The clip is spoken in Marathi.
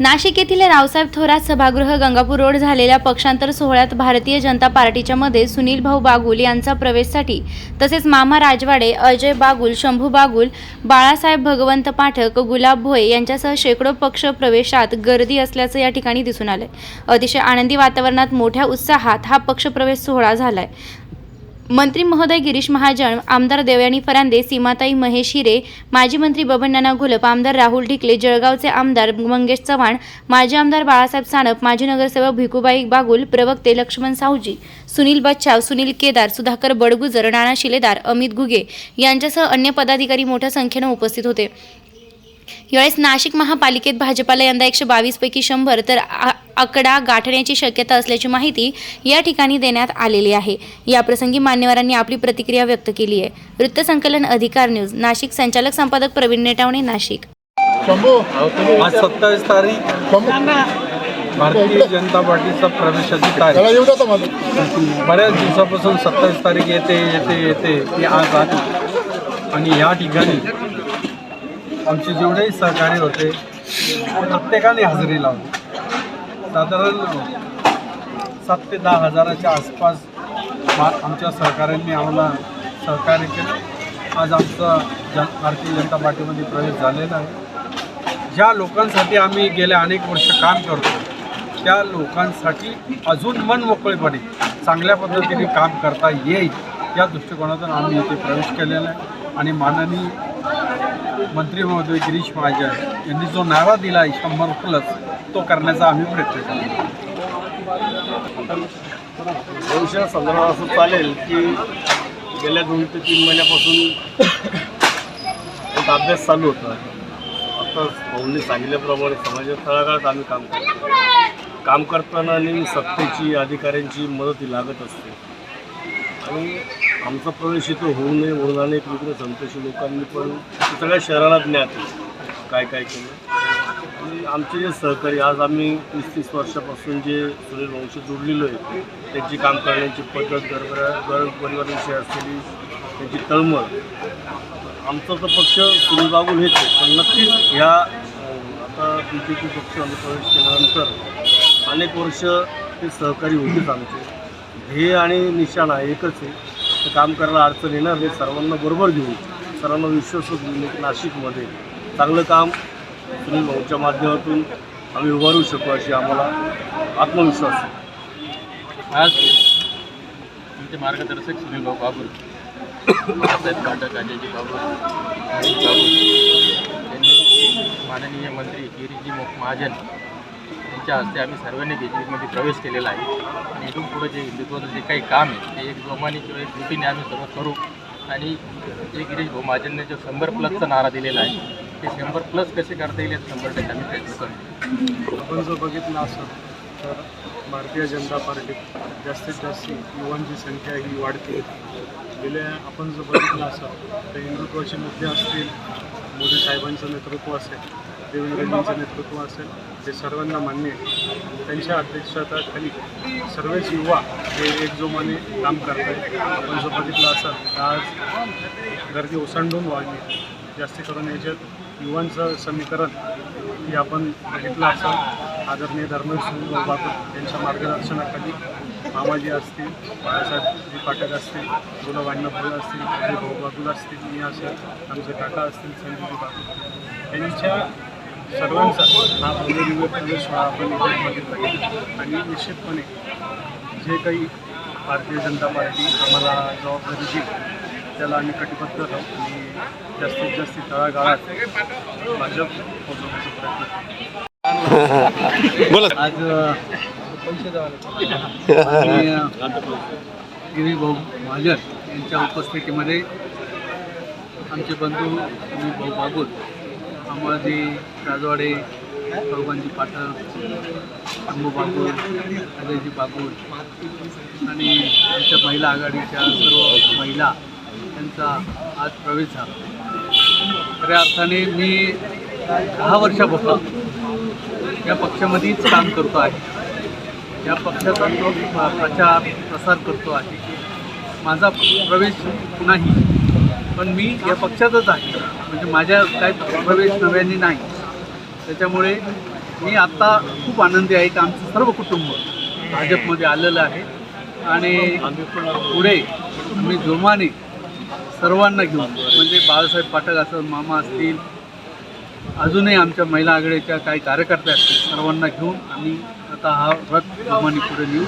नाशिक येथील रावसाहेब थोरात सभागृह गंगापूर रोड झालेल्या पक्षांतर सोहळ्यात भारतीय जनता पार्टीच्या मध्ये सुनील भाऊ बागुल यांचा प्रवेशसाठी तसेच मामा राजवाडे अजय बागुल शंभू बागुल बाळासाहेब भगवंत पाठक गुलाब भोये यांच्यासह शेकडो पक्ष प्रवेशात गर्दी असल्याचं या ठिकाणी दिसून आलंय. अतिशय आनंदी वातावरणात मोठ्या उत्साहात हा पक्षप्रवेश सोहळा झालाय. मंत्री महोदय गिरीश महाजन आमदार देवयानी फरांदे सीमाताई महेश हिरे माजी मंत्री बबन नाना घोलप आमदार राहुल ढिकले जळगावचे आमदार मंगेश चव्हाण माजी आमदार बाळासाहेब सानप माजी नगरसेवक भिकुबाई बागुल प्रवक्ते लक्ष्मण सावजी सुनील बच्चाव सुनील केदार सुधाकर बडगुजर नाना शिलेदार अमित घुगे यांच्यासह अन्य पदाधिकारी मोठ्या संख्येनं उपस्थित होते. यावेळेस नाशिक महापालिकेत भाजपाला यंदा एकशे बावीस पैकी शंभर तर आकडा गाठण्याची शक्यता असल्याची माहिती या ठिकाणी देण्यात आलेली आहे. याप्रसंगी मान्यवरांनी आपली प्रतिक्रिया व्यक्त केली आहे. वृत्तसंकलन अधिकार न्यूज नाशिक. संचालक संपादक प्रवीण नेटावणे नाशिक. आज सत्तावीस तारीख. भारतीय जनता पार्टीचा द्या माझं. बऱ्याच दिवसापासून सत्तावीस तारीख येते येते येते ती आज आली. आणि या ठिकाणी आमचे जेवढेही सहकारी होते प्रत्येकाने हजेरी लावली. साधारण सात ते दहा हजाराच्या आसपास मा आमच्या सहकाऱ्यांनी आम्हाला सहकार्य केलं. आज आमचा जन भारतीय जनता पार्टीमध्ये प्रवेश झालेला आहे. ज्या लोकांसाठी आम्ही गेल्या अनेक वर्ष काम करतो त्या लोकांसाठी अजून मन मोकळेपणे चांगल्या पद्धतीने काम करता येईल या दृष्टिकोनातून आम्ही इथे प्रवेश केलेला आहे. आणि माननीय मंत्री महोदय गिरीश महाजन यांनी जो नारा दिला आहे शंभर प्लस तो करण्याचा आम्ही प्रयत्न केला भविष्यात संदर्भात असं चालेल की गेल्या दोन ते तीन महिन्यापासून एक अभ्यास चालू होता. आता भाऊंनी सांगितल्याप्रमाणे समाजाच्या तळागाळात आम्ही काम करतो. काम करताना नेहमी सत्तेची अधिकाऱ्यांची मदत लागत असते. आणि आमचा प्रवेश इथं होऊ नये म्हणून अनेक मित्र संतोषी लोकांनी पण सगळ्या शहराला ज्ञात काय काय केलं? आणि आमचे जे सहकारी आज आम्ही तीस तीस वर्षापासून जे सुनील वंश जोडलेलो आहे त्यांची काम करण्याची पद्धत गरबरा गर परिवाराविषयी असलेली त्यांची तळमळ. आमचा तर पक्ष सुरू जागून हेच आहे पण नक्कीच ह्या आता बी जे पी आम्ही प्रवेश केल्यानंतर अनेक वर्ष ते सहकारी होतेच आमचे. ध्येय आणि निशाणा एकच आहे. तर काम करायला अडचण येणार नाही. सर्वांना बरोबर घेऊन सर्वांना विश्वास घेऊन एक नाशिकमध्ये चांगलं काम सुनील भाऊच्या माध्यमातून आम्ही उभारू शकू अशी आम्हाला आत्मविश्वास आहे. आज तुमचे मार्गदर्शक सुनील भाऊ बाबूल बाळासाहेब पाठक अजयजी बाबू बाबू माननीय मंत्री गिरीजी महाजन यांच्या हस्ते आम्ही सर्वांनी बी जे पीमध्ये प्रवेश केलेला आहे. आणि इथून पुढं जे हिंदुत्वाचं जे काही काम आहे ते एक जोमाने किंवा एक युतीने आम्ही सर्व करू. आणि जे गिरीश भाऊ महाजनने जो शंभर प्लसचा नारा दिलेला आहे ते शंभर प्लस कसे करता येईल याचा शंभर टक्के आम्ही प्रयत्न करू. आपण जर बघितलं असं तर भारतीय जनता पार्टीत जास्तीत जास्त युवांची संख्या ही वाढते. गेल्या आपण जर बघितलं असं तर हिंदुत्वाचे मुद्दे असतील मोदी साहेबांचं नेतृत्व असेल देवेंद्रजींचं नेतृत्व असेल ते सर्वांना मान्य आहे त्यांच्या अध्यक्षताखाली सर्वच युवा हे एकजोमाने काम करत आहेत. आपण जर बघितलं असाल आज गर्दी ओसांडून वाढली जास्ती करून याच्यात युवांचं समीकरण की आपण बघितलं असाल. आदरणीय धर्मेश बाबत यांच्या मार्गदर्शनाखाली मामाजी असतील बाळासाहेबजी पाठक असतील गुलाब अण्णा फुलं असतील भाऊ बागुल असतील मी असेल आमचे काका असतील संजयजी बागुल यांच्या सर्वांचा हा भव्यदिव्य प्रवेश सोहळा आपण इथे बघितला आणि निश्चितपणे जे काही भारतीय जनता पार्टी आम्हाला जबाबदारी देईल त्याला आम्ही कटिबद्ध राहू आणि जास्तीत जास्त तळागाळात भाजप पोहोचवण्याचा प्रयत्न. आज गिरीश भाऊ महाजन यांच्या उपस्थितीमध्ये आमचे बंधू भाऊ बागुल अंबाजी राजवाडे भगवानजी पाठक शंभू बागुल अजयजी बागुल आणि आमच्या महिला आघाडीच्या सर्व महिला यांचा आज प्रवेश झाला. खऱ्या अर्थाने मी दहा वर्षापासून या पक्षामध्येच काम करतो आहे. या पक्षाचा तो प्रचार प्रसार करतो आहे माझा प्रवेश नाही पण मी या पक्षातच आहे. म्हणजे माझ्या काय प्रवेश नव्याने नाही. त्याच्यामुळे मी आत्ता खूप आनंदी आहे की आमचं सर्व कुटुंब भाजपमध्ये आलेलं आहे. आणि पुढे मी जोमाने सर्वांना घेऊन म्हणजे बाळासाहेब पाठक असं मामा असतील अजूनही आमच्या महिला आघाडीच्या काही कार्यकर्ते असतील सर्वांना घेऊन आम्ही आता हा रथ जोमाने पुढे नेऊ.